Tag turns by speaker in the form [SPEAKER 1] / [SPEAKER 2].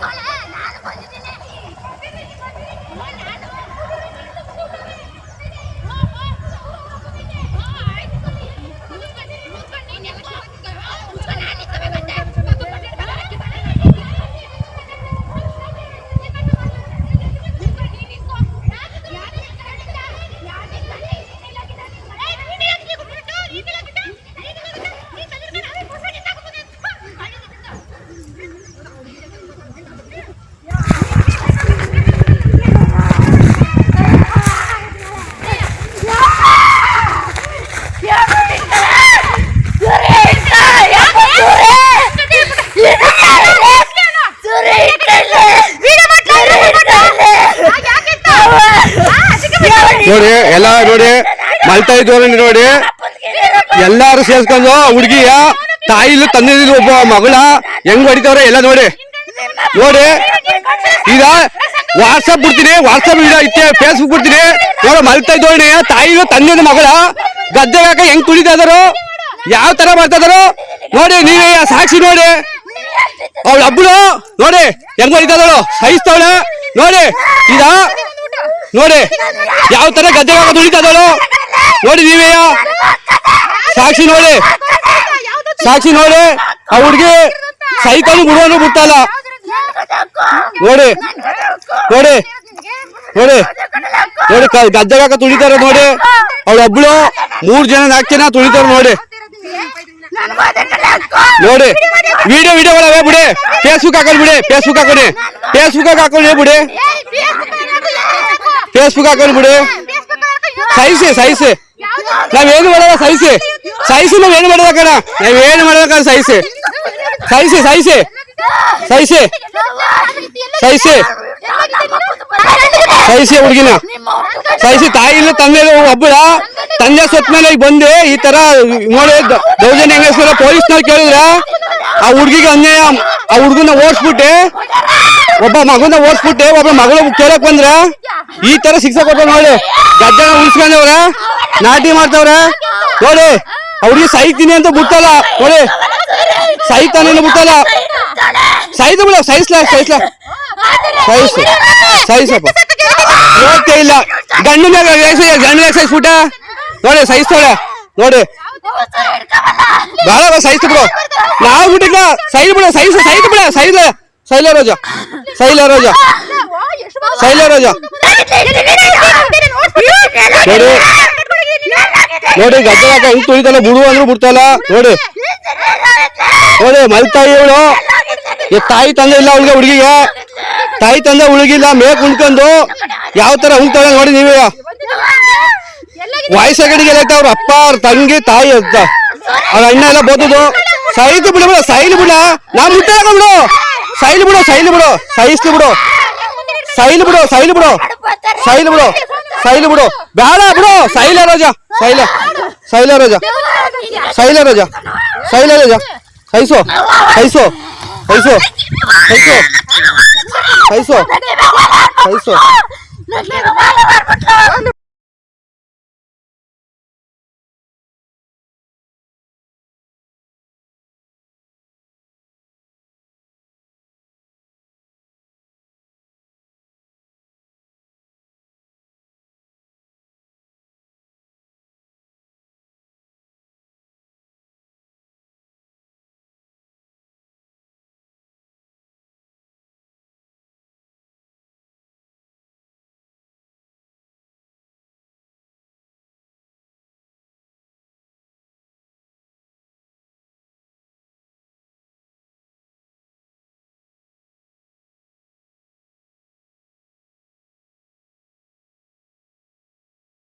[SPEAKER 1] ¡Hola! ನೋಡಿ, ಎಲ್ಲ ನೋಡಿ ಮಲ್ತಾ ಇದ್ದವ್ರು ನೋಡಿ. ಎಲ್ಲಾರು ಸೇರ್ಸ್ಕೊಂಡು ಹುಡುಗಿಯ ತಾಯಿ ತಂದೆ ಒಬ್ಬ ಮಗಳ, ಹೆಂಗ್ ಹೊಡಿತಾವ್ರೆ ಎಲ್ಲ ನೋಡಿ. ನೋಡಿ, ಈಗ ವಾಟ್ಸಪ್ ಬಿಡ್ತೀನಿ ವಾಟ್ಸಪ್ ಐತೆ ಫೇಸ್ಬುಕ್ ಬಿಡ್ತೀನಿ. ನೋಡ ಮಲ್ತಾ ಇದ್ದವಣೆ ತಾಯಿ ತಂದಿದ ಮಗಳ, ಗದ್ದೆ ಹಾಕ ಹೆಂಗ್ ತುಳಿತಾ ಇದಾರು, ಯಾವ ತರ ಮಾಡ್ತಾ ನೋಡಿ, ನೀವೇ ಸಾಕ್ಷಿ ನೋಡಿ. ಅವಳ ಹಬ್ಬಳು ನೋಡಿ, ಹೆಂಗ್ ಹೊಡಿತಾ ಇದ್ದಾಳು ಸಹಿಸ್ತವಳೆ. ನೋಡಿ, ಈಗ ನೋಡಿ, ಯಾವ ತರ ಗದ್ದೆ ತುಳಿತಾ ನೋಡಿ ನೀವೇ ಸಾಕ್ಷಿ ನೋಡಿ. ಸಾಕ್ಷಿ ನೋಡಿ. ಆ ಹುಡುಗಿ ಸೈಕಲ್ ಬಿಡುವನು ಬಿಟ್ಟಲ್ಲ ನೋಡಿ ನೋಡಿ ನೋಡಿ ನೋಡಿ ಗದ್ದೆ ಗದ್ದೆಗಾಕ ತುಳಿತಾರ ನೋಡಿ. ಅವಳೊಬ್ಳು ಮೂರ್ ಜನ ನಾಲ್ಕು ಜನ ತುಳಿತಾರ ನೋಡಿ. ನೋಡಿ, ವಿಡಿಯೋ ವಿಡಿಯೋ ಒಳಗೆ ಬಿಡಿ. ಫೇಸ್ಬುಕ್ ಹಾಕೊಂಡ್ ಬಿಡಿ ಫೇಸ್ಬುಕ್ ಹಾಕೊಳ್ಳಿ ಫೇಸ್ಬುಕ್ ಹಾಕೊಳ್ಳಿ ಬಿಡಿ. ಫೇಸ್ಬುಕ್ ಹಾಕೊಂಡ್ ಬಿಡಿ. ಸಹಿಸಿ ಸಹಿಸಿ. ನಾವೇನು ಮಾಡಲ್ಲ ಸಹಿಸಿ. ಸಹಿಸಿ ನಾವೇನು ಕಣ. ನಾವೇನು ಮಾಡಲ್ಲ ಸೈಸ್ ಸಹಿಸಿ. ಸಹಿಸಿ ಸಹಿಸಿ. ಸಹಿಸಿ. ಸಹಿಸಿ. ಹುಡುಗಿನ. ಸಹಿಸಿ ತಾಯಿ ಇಲ್ಲ, ತಂದೆ ಒಬ್ಬಳ ತಂದೆ ಸೊತ್ತ ಮೇಲೆ ಬಂದು ಈ ತರ ನೋಡಿ ದೌರ್ಜನ್ಯ ಹೆಂಗಸ್ರ ಪೊಲೀಸ್ನವ್ರು ಕೇಳಿದ್ರ ಆ ಹುಡುಗಿಗೆ ಅನ್ಯಾಯ, ಆ ಹುಡುಗನ ಓಡಿಸ್ಬಿಟ್ಟೆ. ಒಬ್ಬ ಮಗನ ಓಡಿಸ್ಬಿಟ್ಟೆ ಒಬ್ಬ ಮಗಳು ಕೇಳಕ್ ಬಂದ್ರ ಈ ತರ ಶಿಕ್ಷೆ ಕೊಟ್ಟ ನೋಡಿ ಗದ್ದೆ ಉಳಿಸ್ಕೊಂಡವ್ರ, ನಾಟಿ ಮಾಡ್ತವ್ರ. ನೋಡಿ ಅವ್ರಿಗೆ ಸಹಿತೀನಿ ಅಂತ ಬಿಟ್ಟಲ್ಲ. ನೋಡಿ ಸಹಿತಾನೆ ಬಿಟ್ಟಲ್ಲ. ಸಹಿತ ಬಿಡ ಸಹಿಸ್ಲ ಸಹಿಸ್ಲ ಸಹಿಸ್ ಸಹಿಸಪ್ಪ ಓಕೆ ಇಲ್ಲ. ಗಂಡನ ಗಂಡನ ಸಹಿಸ್ಬಿಟ್ಟ ನೋಡಿ ಸಹಿಸ್ತಾಳೆ ನೋಡಿ ಬೇಡ ಸಹಿಸ್ತು ಬಿಡು. ನಾವು ಬಿಟ್ಟಿಲ್ಲ ಸೈಲ್ ಬಿಡ ಸಹಿಸ ಸಹಿತ ಬಿಡ. ಸೈಲ ಸೈಲ ರೋಜ. ಸೈಲ ರೋಜ. ಸೈಲ ರೋಜ. ನೋಡಿ. ಗದ್ದೆ ಹಾಕ ಹೆಂಗ್ ತುಳಿತಲ್ಲ ಬಿಡು ಅಂದ್ರು ಬಿಡ್ತಲ್ಲ ನೋಡಿ. ನೋಡಿ ಮಲ್ತಾಯಿ ಇವಳು. ಈ ತಾಯಿ ತಂದೆ ಇಲ್ಲ ಅವಳಿಗೆ ಹುಡುಗಿಗೆ. ತಾಯಿ ತಂದೆ ಹುಡುಗಿಲ್ಲ ಮೇಕ್ ಉಣ್ಕೊಂಡು ಯಾವ ತರ ಉಣ್ತಾಳೆ ನೋಡಿ ನೀವೇ. ವಯಸ್ಸಾಗಡಿಗೆ ಅವ್ರ ಅಪ್ಪ, ಅವ್ರ ತಂಗಿ, ತಾಯಿ ಅಂತ. ಅವ್ರ ಅಣ್ಣ ಎಲ್ಲ ಬೋದದು. ಸೈದು ಬಿಡು ಬಿಡು, ಸೈಲು ಬಿಡ. ನಾ ಮುಟ್ಟ ಬಿಡು ಸೈಲು ಬಿಡು ಸೈಲು ಬಿಡು. ಸಹಿಸ್ಲಿ ಬಿಡು. ಸೈಲ್ ಬಿಡು ಸೈಲ್ ಬಿಡು ಸೈಲ್ ಬಿಡು ಸೈಲ್ ಬಿಡು ಬೇಡ ಬಿಡು ಸೈಲ ರೋಜ ಸೈಲ ಸೈಲ ರೋಜ ಸೈಲ ರೋಜ ಸೈಲ ರೋಜ ಸಹಿಸು ಸಹಿಸು ಸಹಿಸು ಸಹಿಸು ಸಹಿಸು ಸಹಿಸು
[SPEAKER 2] ಸಹಿಸು